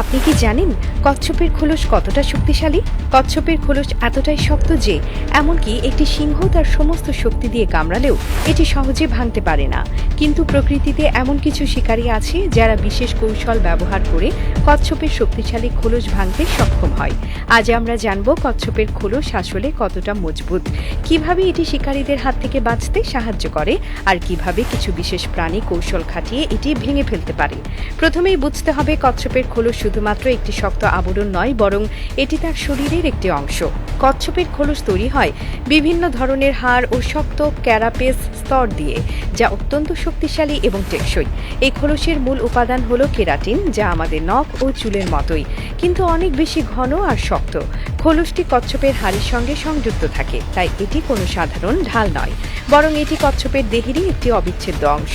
আপনি কি জানেন কচ্ছপের খোলস কতটা শক্তিশালী? কচ্ছপের খোলস এতটাই শক্ত যে, এমনকি একটি সিংহ তার সমস্ত শক্তি দিয়ে কামড়ালেও এটি সহজে ভাঙতে পারে না। কিন্তু প্রকৃতিতে এমন কিছু শিকারী আছে যারা বিশেষ কৌশল ব্যবহার করে কচ্ছপের শক্তিশালী খোলস ভাঙতে সক্ষম হয়। আজ আমরা জানব কচ্ছপের খোলস আসলে কতটা মজবুত। কীভাবে এটি শিকারীদের হাত থেকে বাঁচতে সাহায্য করে আর কীভাবে কিছু বিশেষ প্রাণী কৌশল খাটিয়ে এটি ভেঙে ফেলতে পারে। প্রথমেই বুঝতে হবে কচ্ছপের খোলস শুধুমাত্র একটি শক্ত আবরণ নয়, বরং এটি তার শরীরের একটি অংশ। কচ্ছপের খোলস তৈরি হয় বিভিন্ন ধরনের হাড় ও শক্ত ক্যারাপেস স্তর দিয়ে, যা অত্যন্ত শক্তিশালী এবং টেকসই। এই খোলসের মূল উপাদান হল কেরাটিন, যা আমাদের নখ ও চুলের মতোই, কিন্তু অনেক বেশি ঘন আর শক্ত। খোলসটি কচ্ছপের হাড়ের সঙ্গে সংযুক্ত থাকে, তাই এটি কোনো সাধারণ ঢাল নয়, বরং এটি কচ্ছপের দেহেরই একটি অবিচ্ছেদ্য অংশ।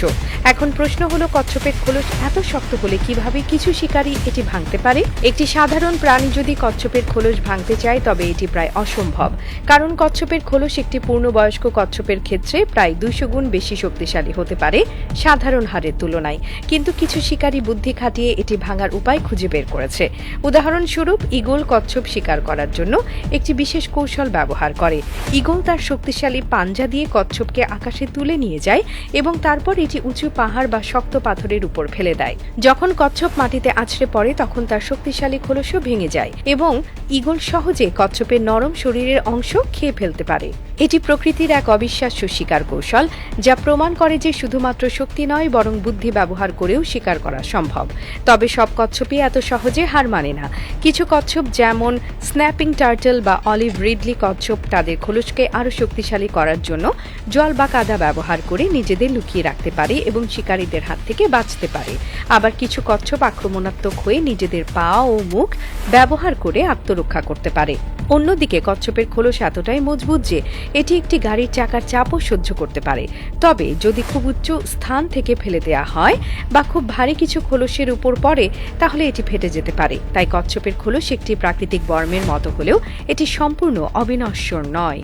এখন প্রশ্ন হলো, কচ্ছপের খোলস এত শক্ত হলে কীভাবে কিছু শিকারী এটি ভাঙতে পারে? একটি সাধারণ প্রাণী যদি কচ্ছপের খোলস ভাঙতে চায়, তবে এটি প্রায় অসম্ভব। কারণ কচ্ছপের খোলস একটি পূর্ণবয়স্ক কচ্ছপের ক্ষেত্রে প্রায় দুইশো গুণ বেশি শক্তিশালী হতে পারে সাধারণ হারের তুলনায়। কিন্তু কিছু শিকারী বুদ্ধি খাটিয়ে এটি ভাঙার উপায় খুঁজে বের করেছে। উদাহরণস্বরূপ, ইগল কচ্ছপ শিকার করার জন্য একটি বিশেষ কৌশল ব্যবহার করে। ইগল তার শক্তিশালী পাঞ্জা দিয়ে কচ্ছপকে আকাশে তুলে নিয়ে যায় এবং তারপর এটি উঁচু পাহাড় বা শক্ত পাথরের উপর ফেলে দেয়। যখন কচ্ছপ মাটিতে আছড়ে পড়ে, তখন তার শক্তিশালী খোলসও ভেঙে যায় এবং ইগল সহজে কচ্ছপের নরম শরীরের অংশ খেয়ে ফেলতে পারে। এটি প্রকৃতির এক অবিশ্বাস্য শিকার কৌশল, যা প্রমাণ করে যে শুধুমাত্র শক্তি নয়, বরং বুদ্ধি ব্যবহার করেও শিকার করা সম্ভব। তবে সব কচ্ছপই এত সহজে হার মানে না। কিছু কচ্ছপ যেমন স্ন্যাপিং টার্টল বা অলিভ রিডলি কচ্ছপ তাদের খোলসকে আরও শক্তিশালী করার জন্য জল বা কাদা ব্যবহার করে নিজেদের লুকিয়ে রাখতে পারে এবং শিকারীদের হাত থেকে বাঁচতে পারে। আবার কিছু কচ্ছপ আক্রমণাত্মক হয়ে নিজেদের পা ও মুখ ব্যবহার করে আত্মরক্ষা করতে পারে। অন্যদিকে কচ্ছপের খোলস এতটাই মজবুত যে এটি একটি গাড়ির চাকার চাপও সহ্য করতে পারে। তবে যদি খুব উচ্চ স্থান থেকে ফেলে দেওয়া হয় বা খুব ভারী কিছু খোলসের উপর পড়ে, তাহলে এটি ফেটে যেতে পারে। তাই কচ্ছপের খোলস একটি প্রাকৃতিক বর্মের মতো হলেও এটি সম্পূর্ণ অবিনশ্বর নয়।